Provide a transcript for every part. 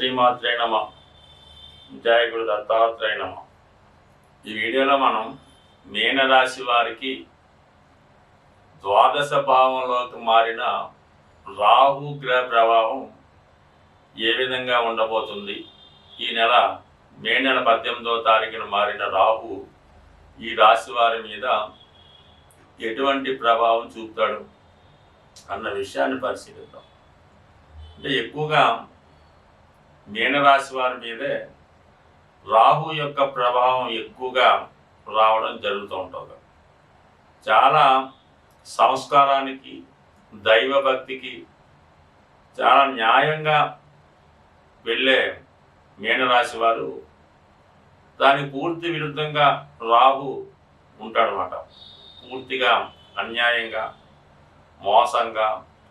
శ్రీమాత్రే నమ. జయ గురు దత్తాత్రేయ నమ. ఈ వీడియోలో మనం మీనరాశి వారికి ద్వాదశ భావంలోకి మారిన రాహు గ్రహ ప్రభావం ఏ విధంగా ఉండబోతుంది? ఈ నెల మే నెల పద్దెనిమిదవ తారీఖున మారిన రాహు ఈ రాశి వారి మీద ఎటువంటి ప్రభావం చూపుతాడు? అన్న విషయాన్ని పరిశీలిద్దాం. అంటే ఎక్కువగా మీనరాశి వారి మీదే రాహు యొక్క ప్రభావం ఎక్కువగా రావడం జరుగుతూ ఉంటుంది. చాలా సంస్కారానికి దైవభక్తికి చాలా న్యాయంగా వెళ్ళే మీనరాశి వారు దానికి పూర్తి విరుద్ధంగా రాహు ఉంటాడనమాట పూర్తిగా అన్యాయంగా మోసంగా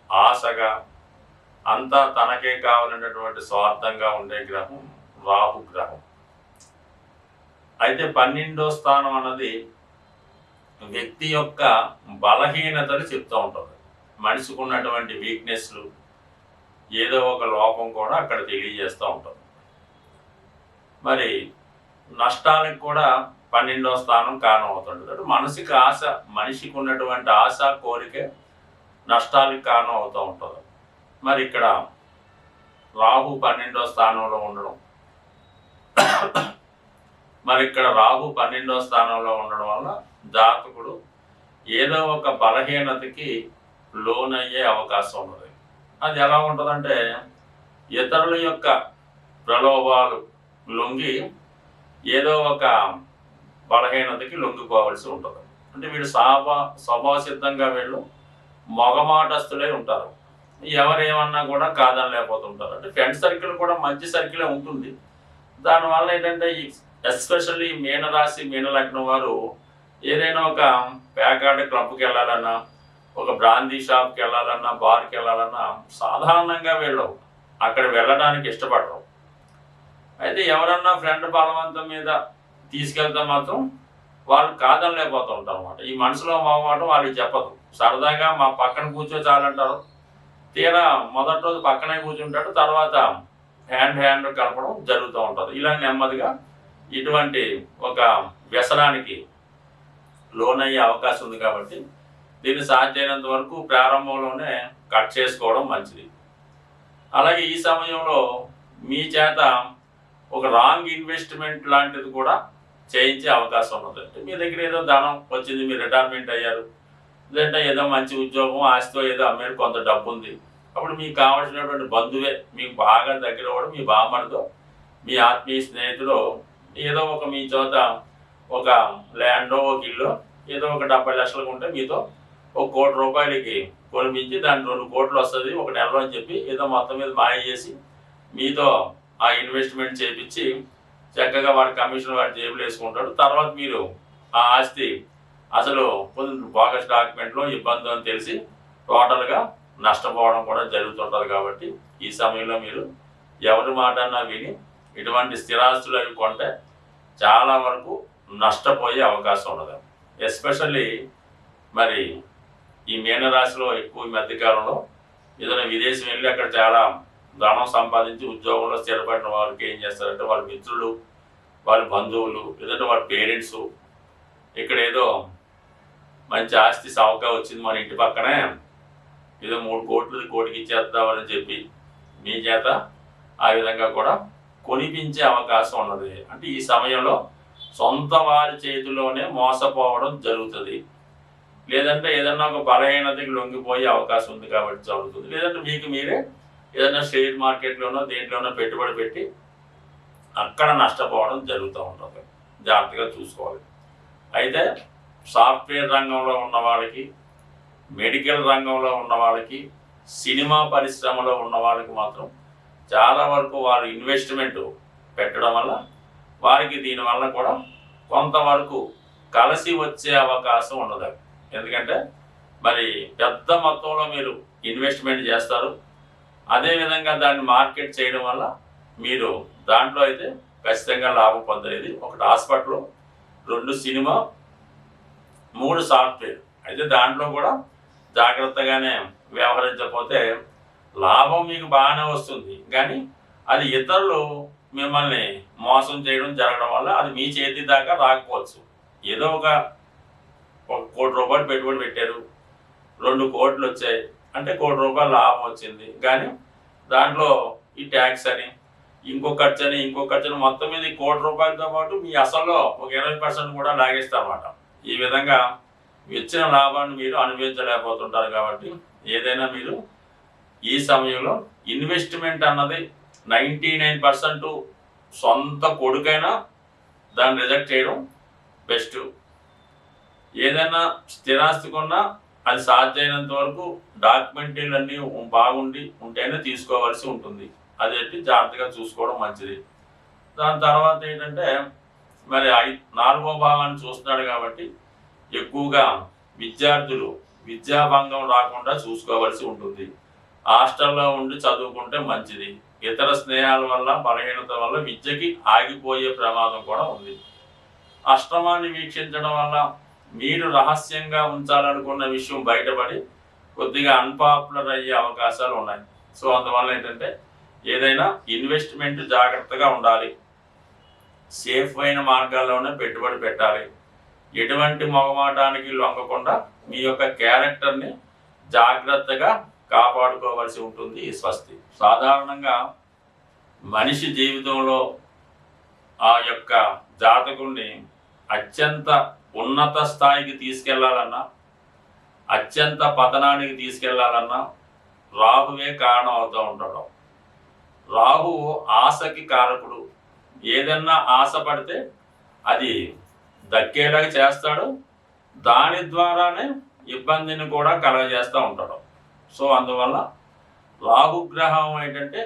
ఆశగా అంతా తనకే కావాలన్నటువంటి స్వార్థంగా ఉండే గ్రహం రాహు గ్రహం. అయితే పన్నెండో స్థానం అన్నది వ్యక్తి యొక్క బలహీనతను చెప్తూ ఉంటుంది. మనిషికి ఉన్నటువంటి వీక్నెస్లు ఏదో ఒక లోపం కూడా అక్కడ తెలియజేస్తూ ఉంటుంది. మరి నష్టానికి కూడా పన్నెండో స్థానం కారణం అవుతుంటుంది అంటే మనసుకి ఆశ మనిషికి ఉన్నటువంటి ఆశ కోరిక నష్టానికి కారణం అవుతూ ఉంటుంది. మరి ఇక్కడ రాహు పన్నెండో స్థానంలో ఉండడం. మరి ఇక్కడ రాహు పన్నెండో స్థానంలో ఉండడం వల్ల జాతకుడు ఏదో ఒక బలహీనతకి లోనయ్యే అవకాశం ఉన్నది. అది ఎలా ఉంటుందంటే ఇతరుల యొక్క ప్రలోభాలు లొంగి ఏదో ఒక బలహీనతకి లొంగిపోవలసి ఉంటుంది. అంటే వీడు సాభా స్వభావసిద్ధంగా వీళ్ళు మగమాటస్తులే ఉంటారు. ఎవరేమన్నా కూడా కాదని లేకపోతుంటారు అంటే ఫ్రెండ్ సర్కిల్ కూడా మంచి సర్కిలే ఉంటుంది. దానివల్ల ఏంటంటే ఎస్పెషల్లీ మీనరాశి మీనలగ్నం వారు ఏదైనా ఒక ప్యాకార్డ్ క్లబ్కి వెళ్ళాలన్నా ఒక బ్రాందీ షాప్కి వెళ్ళాలన్నా బార్కి వెళ్ళాలన్నా సాధారణంగా వెళ్ళవు అక్కడ వెళ్ళడానికి ఇష్టపడరు. అయితే ఎవరన్నా ఫ్రెండ్ బలవంతం మీద తీసుకెళ్తే మాత్రం వాళ్ళు కాదనలేకపోతూ ఉంటారు అనమాట ఈ మనసులో మొహమాటం వాళ్ళకి చెప్పదు. సరదాగా మా పక్కన కూర్చో చాలంటారు. తీరా మొదటి రోజు పక్కనే కూర్చుంటాడు తర్వాత హ్యాండ్ హ్యాండ్ కలపడం జరుగుతూ ఉంటుంది. ఇలా నెమ్మదిగా ఇటువంటి ఒక వ్యసనానికి లోనయ్యే అవకాశం ఉంది కాబట్టి దీన్ని సాధ్యమైనంత వరకు ప్రారంభంలోనే కట్ చేసుకోవడం మంచిది. అలాగే ఈ సమయంలో మీ చేత ఒక రాంగ్ ఇన్వెస్ట్మెంట్ లాంటిది కూడా చేయించే అవకాశం ఉంటుంది అంటే మీ దగ్గర ఏదో ధనం వచ్చింది మీరు రిటైర్మెంట్ అయ్యారు. లేదంటే ఏదో మంచి ఉద్యోగం ఆస్తితో ఏదో అమ్మాయి కొంత డబ్బు ఉంది అప్పుడు మీకు కావాల్సినటువంటి బంధువే మీకు బాగా దగ్గర కూడా మీ బామ్మడితో మీ ఆత్మీయ స్నేహితుడు ఏదో ఒక మీ చోత ఒక ల్యాండో ఒక ఇల్లు ఏదో ఒక డెబ్బై లక్షలకు ఉంటే మీతో ఒక కోటి రూపాయలకి కొనిపించి దాని రెండు కోట్లు వస్తుంది ఒక నెలలో అని చెప్పి ఏదో మొత్తం మీద మాయ చేసి మీతో ఆ ఇన్వెస్ట్మెంట్ చేపించి చక్కగా వాడి కమిషన్ వాడి జేబులు వేసుకుంటాడు. తర్వాత మీరు ఆ ఆస్తి అసలు బోగస్ డాక్యుమెంట్లో ఇబ్బంది అని తెలిసి టోటల్గా నష్టపోవడం కూడా జరుగుతుంటుంది కాబట్టి ఈ సమయంలో మీరు ఎవరి మాట అన్నా విని ఇటువంటి స్థిరాస్తులు అవి కొంటే చాలా వరకు నష్టపోయే అవకాశం ఉండదు ఎస్పెషల్లీ మరి ఈ మీనరాశిలో ఎక్కువ ఈ మధ్యకాలంలో ఏదైనా విదేశం వెళ్ళి అక్కడ చాలా ధనం సంపాదించి ఉద్యోగంలో స్థిరపడిన వారికి ఏం చేస్తారంటే వాళ్ళ మిత్రులు వాళ్ళ బంధువులు లేదంటే వాళ్ళ పేరెంట్స్ ఇక్కడ ఏదో మంచి ఆస్తి సావుగా వచ్చింది మన ఇంటి పక్కనే. ఏదో మూడు కోట్లు కోటికి ఇచ్చేద్దామని చెప్పి మీ చేత ఆ విధంగా కూడా కొనిపించే అవకాశం ఉన్నది. అంటే ఈ సమయంలో సొంత వారి చేతిలోనే మోసపోవడం జరుగుతుంది. లేదంటే ఏదన్నా ఒక బలహీనతకి లొంగిపోయే అవకాశం ఉంది కాబట్టి జరుగుతుంది. లేదంటే మీకు మీరే ఏదైనా షేర్ మార్కెట్లోనో దేంట్లోనో పెట్టుబడి పెట్టి అక్కడ నష్టపోవడం జరుగుతూ ఉంటుంది. జాగ్రత్తగా చూసుకోవాలి. అయితే సాఫ్ట్వేర్ రంగంలో ఉన్న వాళ్ళకి మెడికల్ రంగంలో ఉన్న వాళ్ళకి సినిమా పరిశ్రమలో ఉన్న వాళ్ళకి మాత్రం చాలా వరకు వారు ఇన్వెస్ట్మెంట్ పెట్టడం వల్ల వారికి దీనివల్ల కూడా కొంతవరకు కలిసి వచ్చే అవకాశం ఉండదు. ఎందుకంటే మరి పెద్ద మొత్తంలో మీరు ఇన్వెస్ట్మెంట్ చేస్తారు. అదేవిధంగా దాన్ని మార్కెట్ చేయడం వల్ల మీరు దాంట్లో అయితే ఖచ్చితంగా లాభం పొందలేదు. ఒకటి హాస్పిటల్ రెండు సినిమా మూడు సాఫ్ట్వేర్. అయితే దాంట్లో కూడా జాగ్రత్తగానే వ్యవహరించకపోతే లాభం మీకు బాగానే వస్తుంది. కానీ అది ఇతరులు మిమ్మల్ని మోసం చేయడం జరగడం వల్ల అది మీ చేతి దాకా రాకపోవచ్చు. ఏదో ఒక ఒక కోటి రూపాయలు పెట్టుబడి పెట్టారు. రెండు కోట్లు వచ్చాయి. అంటే కోటి రూపాయలు లాభం వచ్చింది. కానీ దాంట్లో ఈ ట్యాక్స్ అని ఇంకో ఖర్చు అని ఇంకో ఖర్చు అని మొత్తం మీద కోటి రూపాయలతో పాటు మీ అసలు ఒక ఇరవై పర్సెంట్ కూడా లాగేస్తారన్నమాట. ఈ విధంగా ఇచ్చిన లాభాన్ని మీరు అనుభవించలేకపోతుంటారు కాబట్టి ఏదైనా మీరు ఈ సమయంలో ఇన్వెస్ట్మెంట్ అన్నది నైంటీ నైన్ పర్సెంట్ సొంత కొడుకైనా దాన్ని రిజెక్ట్ చేయడం బెస్ట్. ఏదైనా స్థిరాస్తి కొన్నా అది సాధ్యమైనంత వరకు డాక్యుమెంటరీలు అన్నీ బాగుండి ఉంటేనే తీసుకోవాల్సి ఉంటుంది. అది జాగ్రత్తగా చూసుకోవడం మంచిది. దాని తర్వాత ఏంటంటే మరి నాలుగో భావాన్ని చూస్తున్నాడు కాబట్టి ఎక్కువగా విద్యార్థులు విద్యాభంగం రాకుండా చూసుకోవాల్సి ఉంటుంది. హాస్టల్లో ఉండి చదువుకుంటే మంచిది. ఇతర స్నేహాల వల్ల బలహీనత వల్ల విద్యకి ఆగిపోయే ప్రమాదం కూడా ఉంది. అష్టమాన్ని వీక్షించడం వల్ల మీరు రహస్యంగా ఉంచాలనుకున్న విషయం బయటపడి కొద్దిగా అన్పాపులర్ అయ్యే అవకాశాలు ఉన్నాయి. సో అందువల్ల ఏంటంటే ఏదైనా ఇన్వెస్ట్మెంట్ జాగ్రత్తగా ఉండాలి. సేఫ్ అయిన మార్గాల్లోనే పెట్టుబడి పెట్టాలి. ఎటువంటి మొగమాటానికి లొంగకుండా మీ యొక్క క్యారెక్టర్ని జాగ్రత్తగా కాపాడుకోవలసి ఉంటుంది ఈ స్వస్తి. సాధారణంగా మనిషి జీవితంలో ఆ యొక్క జాతకుణ్ణి అత్యంత ఉన్నత స్థాయికి తీసుకెళ్ళాలన్నా అత్యంత పతనానికి తీసుకెళ్ళాలన్నా రాహువే కారణం అవుతూ ఉంటాడు రాహువు ఆశకి కారకుడు. ఏదన్నా ఆశపడితే అది దక్కేలాగా చేస్తాడు. దాని ద్వారానే ఇబ్బందిని కూడా కలగజేస్తూ ఉంటాడు. సో అందువల్ల రాహుగ్రహం ఏంటంటే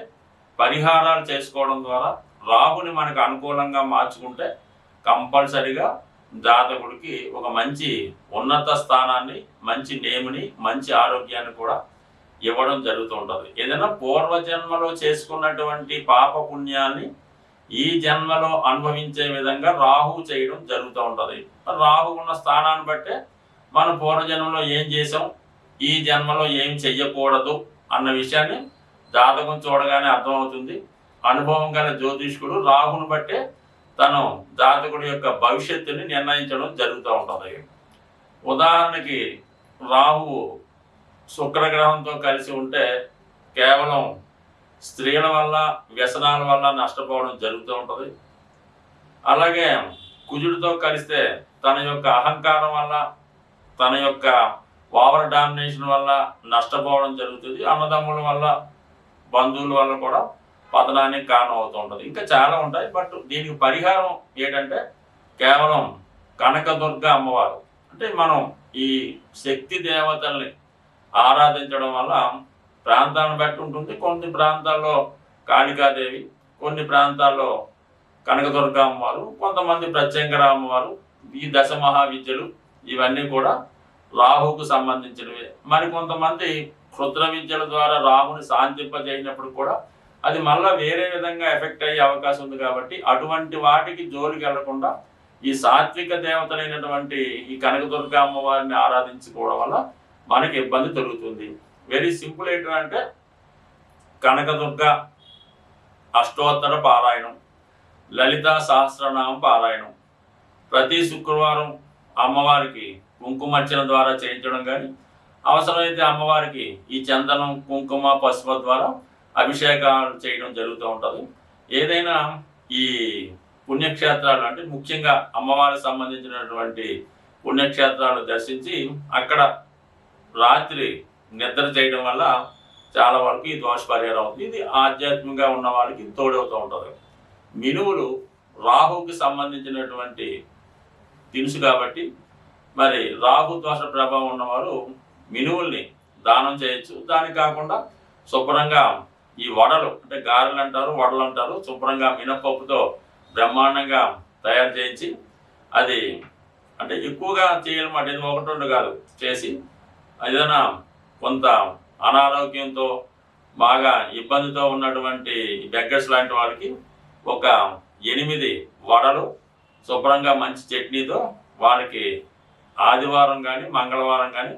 పరిహారాలు చేసుకోవడం ద్వారా రాహుని మనకు అనుకూలంగా మార్చుకుంటే కంపల్సరిగా జాతకుడికి ఒక మంచి ఉన్నత స్థానాన్ని మంచి నేముని మంచి ఆరోగ్యాన్ని కూడా ఇవ్వడం జరుగుతూ ఉంటుంది. ఏదైనా పూర్వజన్మలో చేసుకున్నటువంటి పాపపుణ్యాన్ని ఈ జన్మలో అనుభవించే విధంగా రాహు చేయడం జరుగుతూ ఉంటుంది. రాహు ఉన్న స్థానాన్ని బట్టే మన పూర్వజన్మలో ఏం చేసాం ఈ జన్మలో ఏం చెయ్యకూడదు అన్న విషయాన్ని జాతకం చూడగానే అర్థమవుతుంది. అనుభవం గల జ్యోతిష్కుడు రాహుని బట్టే తను జాతకుడు యొక్క భవిష్యత్తుని నిర్ణయించడం జరుగుతూ ఉంటుంది. ఉదాహరణకి రాహు శుక్రగ్రహంతో కలిసి ఉంటే కేవలం స్త్రీల వల్ల వ్యసనాల వల్ల నష్టపోవడం జరుగుతూ ఉంటుంది. అలాగే కుజుడితో కలిస్తే తన యొక్క అహంకారం వల్ల తన యొక్క ఓవర్ డామినేషన్ వల్ల నష్టపోవడం జరుగుతుంది. అన్నదమ్ముల వల్ల బంధువుల వల్ల కూడా పతనానికి కారణం అవుతూ ఉంటుంది. ఇంకా చాలా ఉంటాయి. బట్ దీనికి పరిహారం ఏంటంటే కేవలం కనకదుర్గ అమ్మవారు. అంటే మనం ఈ శక్తి దేవతల్ని ఆరాధించడం వల్ల ప్రాంతాలను బట్టి ఉంటుంది. కొన్ని ప్రాంతాల్లో కాళికాదేవి కొన్ని ప్రాంతాల్లో కనకదుర్గ అమ్మవారు కొంతమంది ప్రత్యంకర అమ్మవారు ఈ దశ మహావిద్యలు ఇవన్నీ కూడా రాహుకు సంబంధించినవి. మరి కొంతమంది క్షుద్ర విద్యల ద్వారా రాహుని శాంతింపజేసినప్పుడు కూడా అది మళ్ళీ వేరే విధంగా ఎఫెక్ట్ అయ్యే అవకాశం ఉంది కాబట్టి అటువంటి వాటికి జోలికి వెళ్ళకుండా ఈ సాత్విక దేవతలైనటువంటి ఈ కనకదుర్గ అమ్మవారిని ఆరాధించుకోవడం వల్ల మనకి ఇబ్బంది తొలుగుతుంది. వెరీ సింపుల్ ఏంటంటే కనకదుర్గ అష్టోత్తర పారాయణం లలిత సహస్రనామ పారాయణం. ప్రతి శుక్రవారం అమ్మవారికి కుంకుమర్చన ద్వారా చేయించడం కానీ అవసరమైతే అమ్మవారికి ఈ చందనం కుంకుమ పసుపు ద్వారా అభిషేకాలు చేయడం జరుగుతూ ఉంటుంది. ఏదైనా ఈ పుణ్యక్షేత్రాలు అంటే ముఖ్యంగా అమ్మవారికి సంబంధించినటువంటి పుణ్యక్షేత్రాలు దర్శించి అక్కడ రాత్రి నిద్ర చేయడం వల్ల చాలా వరకు ఈ దోష పరిహారం అవుతుంది. ఇది ఆధ్యాత్మికంగా ఉన్న వాళ్ళకి తోడవుతూ ఉంటుంది. మినువులు రాహుకి సంబంధించినటువంటి దినుసు కాబట్టి మరి రాహు దోష ప్రభావం ఉన్నవారు మినువుల్ని దానం చేయొచ్చు. దానికి కాకుండా శుభ్రంగా ఈ వడలు అంటే గారెలు అంటారు వడలు అంటారు శుభ్రంగా మినపప్పుతో బ్రహ్మాండంగా తయారు చేయించి అది అంటే ఎక్కువగా చేయడం అంటే ఒకటి రెండు కాదు చేసి ఏదైనా కొంత అనారోగ్యంతో బాగా ఇబ్బందితో ఉన్నటువంటి బెగ్గర్స్ లాంటి వాళ్ళకి ఒక ఎనిమిది వడలు శుభ్రంగా మంచి చట్నీతో వాళ్ళకి ఆదివారం కానీ మంగళవారం కానీ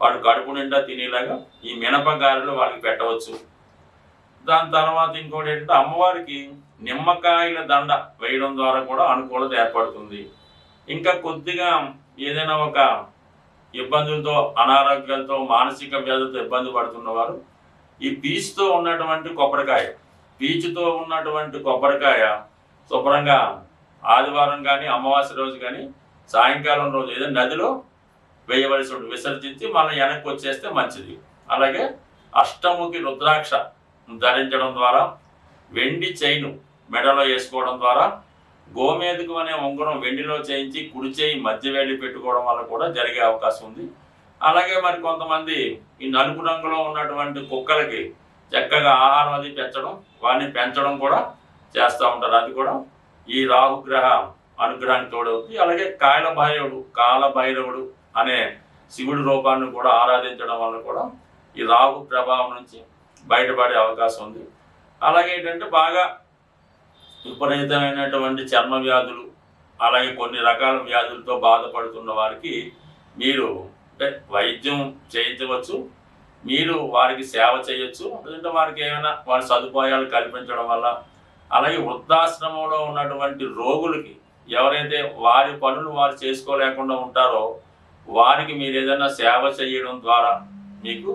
వాళ్ళు కడుపు నిండా తినేలాగా ఈ మినప గారెలు వాళ్ళకి పెట్టవచ్చు. దాని తర్వాత ఇంకోటి ఏంటంటే అమ్మవారికి నిమ్మకాయల దండ వేయడం ద్వారా కూడా అనుకూలత ఏర్పడుతుంది. ఇంకా కొద్దిగా ఏదైనా ఒక ఇబ్బందులతో అనారోగ్యాలతో మానసిక వ్యాధులతో ఇబ్బంది పడుతున్నవారు ఈ పీచుతో ఉన్నటువంటి కొబ్బరికాయ పీచుతో ఉన్నటువంటి కొబ్బరికాయ శుభ్రంగా ఆదివారం కానీ అమావాస్య రోజు కానీ సాయంకాలం రోజు ఏదైనా నదిలో వేయవలసి ఉంటుంది విసర్జించి మనం వెనక్కి వచ్చేస్తే మంచిది. అలాగే అష్టముఖి రుద్రాక్ష ధరించడం ద్వారా వెండి చైను మెడలో వేసుకోవడం ద్వారా గోమేధకం అనే ఉంగరం వెండిలో చేయించి కుడి చేయి మధ్య వేడి పెట్టుకోవడం వల్ల కూడా జరిగే అవకాశం ఉంది. అలాగే మరి కొంతమంది ఈ నలుపు రంగులో ఉన్నటువంటి కుక్కలకి చక్కగా ఆహారం అది పెంచడం వాటిని పెంచడం కూడా చేస్తూ ఉంటారు. అది కూడా ఈ రాహుగ్రహ అనుగ్రహానికి తోడవుతుంది. అలాగే కాయల భైరవుడు అనే శివుడి రూపాన్ని కూడా ఆరాధించడం వల్ల కూడా ఈ రాహు ప్రభావం నుంచి బయటపడే అవకాశం ఉంది. అలాగే ఏంటంటే బాగా విపరీతమైనటువంటి చర్మ వ్యాధులు అలాగే కొన్ని రకాల వ్యాధులతో బాధపడుతున్న వారికి మీరు అంటే వైద్యం చేయించవచ్చు మీరు వారికి సేవ చేయొచ్చు లేదంటే వారికి ఏమైనా వారి సదుపాయాలు కల్పించడం వల్ల. అలాగే వృద్ధాశ్రమంలో ఉన్నటువంటి రోగులకి ఎవరైతే వారి పనులు వారు చేసుకోలేకుండా ఉంటారో వారికి మీరు ఏదైనా సేవ చేయడం ద్వారా మీకు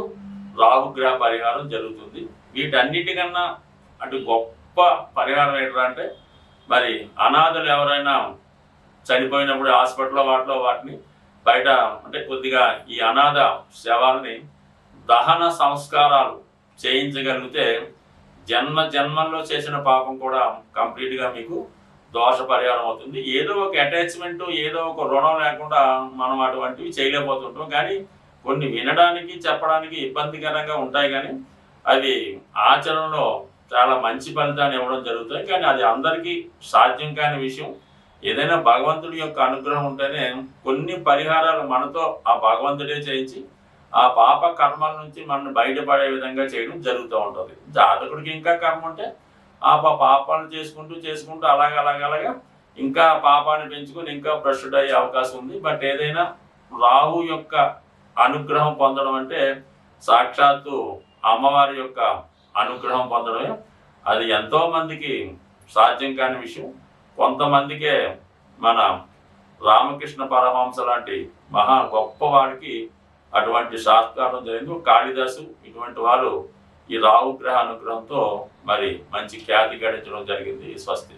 రాహుగ్రహ పరిహారం జరుగుతుంది. వీటన్నిటికన్నా అటు గొప్ప పరిహారం ఏంటంటే మరి అనాథలు ఎవరైనా చనిపోయినప్పుడు హాస్పిటల్లో వాటిలో వాటిని బయట అంటే కొద్దిగా ఈ అనాథ శవాల్ని దహన సంస్కారాలు చేయించగలిగితే జన్మ జన్మల్లో చేసిన పాపం కూడా కంప్లీట్గా మీకు దోష పరిహారం అవుతుంది. ఏదో ఒక అటాచ్మెంట్ ఏదో ఒక రుణం లేకుండా మనం అటువంటివి చేయలేకపోతుంటాం. కానీ కొన్ని వినడానికి చెప్పడానికి ఇబ్బందికరంగా ఉంటాయి కానీ అవి ఆచరణలో చాలా మంచి ఫలితాన్ని ఇవ్వడం జరుగుతుంది. కానీ అది అందరికీ సాధ్యం కాని విషయం. ఏదైనా భగవంతుడి యొక్క అనుగ్రహం ఉంటేనే కొన్ని పరిహారాలు మనతో ఆ భగవంతుడే చేయించి ఆ పాప కర్మల నుంచి మనం బయటపడే విధంగా చేయడం జరుగుతూ ఉంటుంది. జాతకుడికి ఇంకా కర్మ ఉంటే ఆ పాపాలు చేసుకుంటూ చేసుకుంటూ అలాగ అలాగ అలాగా ఇంకా పాపాన్ని పెంచుకొని ఇంకా భ్రష్టుడు అయ్యే అవకాశం ఉంది. బట్ ఏదైనా రాహు యొక్క అనుగ్రహం పొందడం అంటే సాక్షాత్తు అమ్మవారి యొక్క అనుగ్రహం పొందడమే. అది ఎంతోమందికి సాధ్యం కాని విషయం. కొంతమందికే మన రామకృష్ణ పరమహంస లాంటి మహా గొప్పవాడికి అటువంటి సాత్కారం జరిగింది. కాళిదాసు ఇటువంటి వారు ఈ రాహుగ్రహ అనుగ్రహంతో మరి మంచి ఖ్యాతి గడించడం జరిగింది. స్వస్తి.